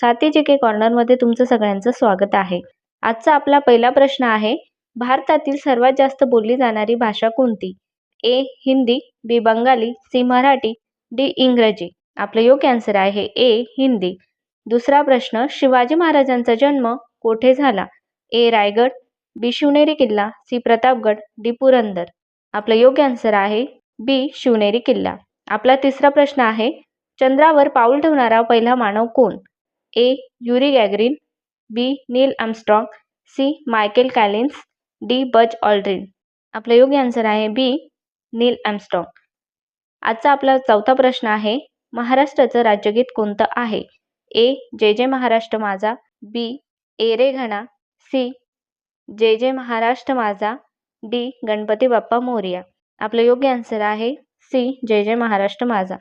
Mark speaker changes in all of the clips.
Speaker 1: साथी जे के कॉर्नरमध्ये तुमचं सगळ्यांचं स्वागत आहे आजचा आपला पहिला प्रश्न आहे भारतातील सर्वात जास्त बोलली जाणारी भाषा कोणती A Hindi B Bengali C Marathi D इंग्रजी आपलं योग्य आन्सर आहे ए हिंदी दुसरा प्रश्न शिवाजी महाराजांचा जन्म कोठे झाला ए रायगड बी शिवनेरी किल्ला सी प्रतापगड डी पुरंदर आपलं योग्य आन्सर आहे बी शिवनेरी किल्ला आपला तिसरा प्रश्न आहे चंद्रावर पाऊल ठेवणारा पहिला मानव कोण A Yuri Gagarin B Neil Armstrong C Michael Collins D Buzz Aldrin आपलं योग्य आन्सर आहे बी नील अमस्ट्रॉंग आजचा आपला चौथा प्रश्न आहे महाराष्ट्राचं राज्यगीत कोणतं आहे ए जे जे महाराष्ट्र माझा बी ए रे घणा सी जे जे महाराष्ट्र माझा डी गणपती बाप्पा मोरिया आपलं योग्य आन्सर आहे सी जय जय महाराष्ट्र माझा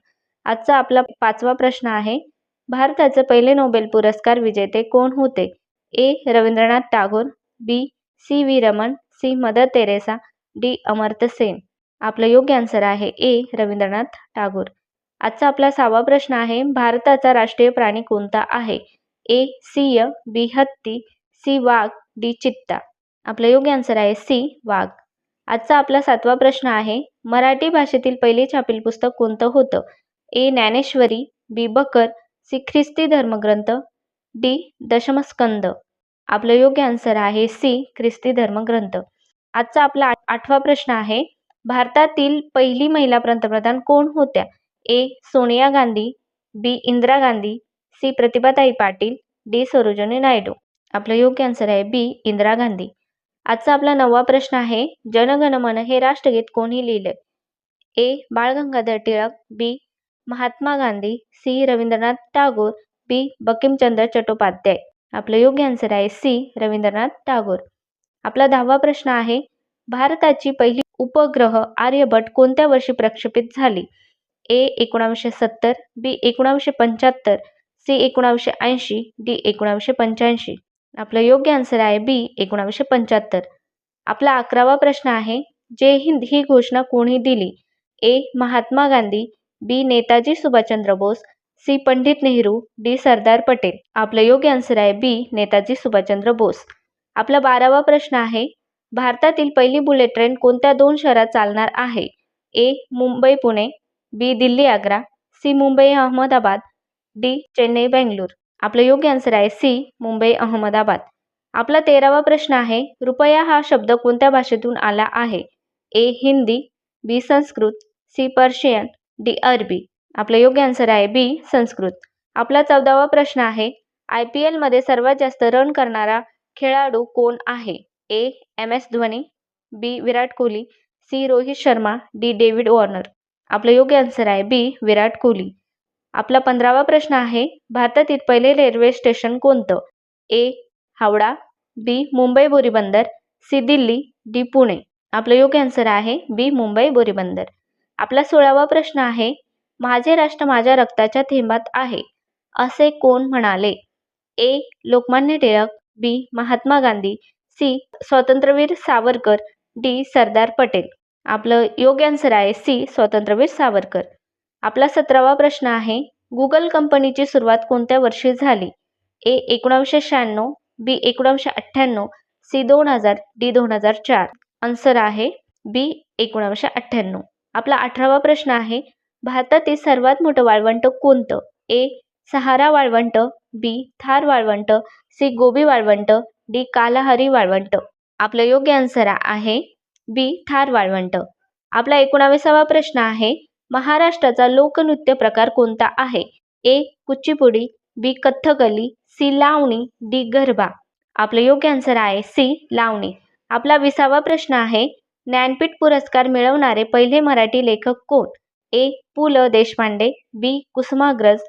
Speaker 1: आजचा आपला पाचवा प्रश्न आहे भारताचे पहिले नोबेल पुरस्कार विजेते कोण होते A Rabindranath Tagore B C V Raman C Mother Teresa D Amartya Sen आपलं योग्य आन्सर आहे ए रवींद्रनाथ टागोर आजचा आपला सहावा प्रश्न आहे भारताचा राष्ट्रीय प्राणी कोणता आहे ए सिंह बी हत्ती सी वाघ डी चित्ता आपलं योग्य आन्सर आहे सी वाघ आजचा आपला सातवा प्रश्न आहे मराठी भाषेतील पहिले छापील पुस्तक कोणतं होतं ए ज्ञानेश्वरी बी बकर सी ख्रिस्ती धर्मग्रंथ डी दशमस्कंद आपलं योग्य आन्सर आहे सी ख्रिस्ती धर्मग्रंथ आजचा आपला आठवा प्रश्न आहे भारतातील पहिली महिला पंतप्रधान कोण होत्या A Sonia Gandhi B Indira Gandhi C Pratibhatai Patil D Sarojini Naidu आपलं योग्य आन्सर आहे बी इंदिरा गांधी आजचा आपला नववा प्रश्न आहे जनगणमन हे राष्ट्रगीत कोणी लिहिले A Bal Gangadhar Tilak B Mahatma Gandhi C Rabindranath Tagore B Bankimchandra Chattopadhyay आपलं योग्य आन्सर आहे सी रवींद्रनाथ टागोर आपला दहावा प्रश्न आहे भारताची पहिली उपग्रह आर्यभट कोणत्या वर्षी प्रक्षेपित झाली ए एकोणावीसशे सत्तर बी एकोणावीसशे पंच्याहत्तर सी एकोणावीसशे ऐंशी डी एकोणावीसशे पंच्याऐंशी आपलं योग्य आन्सर आहे बी एकोणावीसशे पंच्याहत्तर आपला अकरावा प्रश्न आहे जय हिंद ही घोषणा कोणी दिली A Mahatma Gandhi B Netaji Subhashchandra Bose C Pandit Nehru D Sardar Patel आपलं योग्य आन्सर आहे बी नेताजी सुभाषचंद्र बोस आपला बारावा प्रश्न आहे भारतातील पहिली बुलेट ट्रेन कोणत्या दोन शहरात चालणार आहे A Mumbai Pune B Delhi Agra C Mumbai Ahmedabad D Chennai Bangalore आपलं योग्य आन्सर आहे सी मुंबई अहमदाबाद आपला तेरावा प्रश्न आहे रुपया हा शब्द कोणत्या भाषेतून आला आहे A Hindi B Sanskrit C Persian D अरबी आपलं योग्य आन्सर आहे बी संस्कृत आपला चौदावा प्रश्न आहे आय पी एलमध्ये सर्वात जास्त रन करणारा खेळाडू कोण आहे A M S Dhoni B Virat Kohli C Rohit Sharma D David Warner आपलं योग्य आन्सर आहे बी विराट कोहली आपला पंधरावा प्रश्न आहे भारतातील पहिले रेल्वे स्टेशन कोणतं A Howrah B Mumbai Boribunder C Delhi D Pune आपलं योग्य आन्सर आहे बी मुंबई बोरीबंदर आपला सोळावा प्रश्न आहे माझे राष्ट्र माझ्या रक्ताच्या थेंबात आहे असे कोण म्हणाले A Lokmanya Tilak B Mahatma Gandhi C Swatantryaveer Savarkar D Sardar Patel आपलं योग्य आन्सर आहे सी स्वातंत्र्यवीर सावरकर आपला सतरावा प्रश्न आहे गुगल कंपनीची सुरुवात कोणत्या वर्षी झाली ए एकोणावीसशे शहाण्णव बी एकोणावीसशे अठ्ठ्याण्णव सी दोन हजार डी दोन हजार चार आन्सर आहे बी एकोणावीसशे अठ्ठ्याण्णव आपला अठरावा प्रश्न आहे भारतातील सर्वात मोठं वाळवंट कोणतं ए सहारा वाळवंट बी थार वाळवंट सी गोबी वाळवंट डी कालाहरी वाळवंट आपलं योग्य आन्सर आहे बी थार वाळवंट आपला एकोणावीसावा प्रश्न आहे महाराष्ट्राचा लोकनृत्य प्रकार कोणता आहे A Kuchipudi B Kathakali C Lavani D Garba आपलं योग्य आन्सर आहे सी लावणी आपला विसावा प्रश्न आहे ज्ञानपीठ पुरस्कार मिळवणारे पहिले मराठी लेखक कोण A Pu La Deshpande B Kusumagraj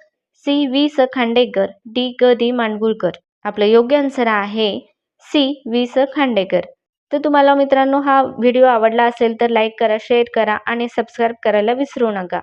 Speaker 1: C Vi Sa Khandekar D ग दी मांडगुळकर आपलं योग्य आन्सर आहे सी वी स खांडेकर तर तुम्हाला मित्रांनो हा व्हिडिओ आवडला असेल तर लाईक करा शेअर करा आणि सबस्क्राईब करायला विसरू नका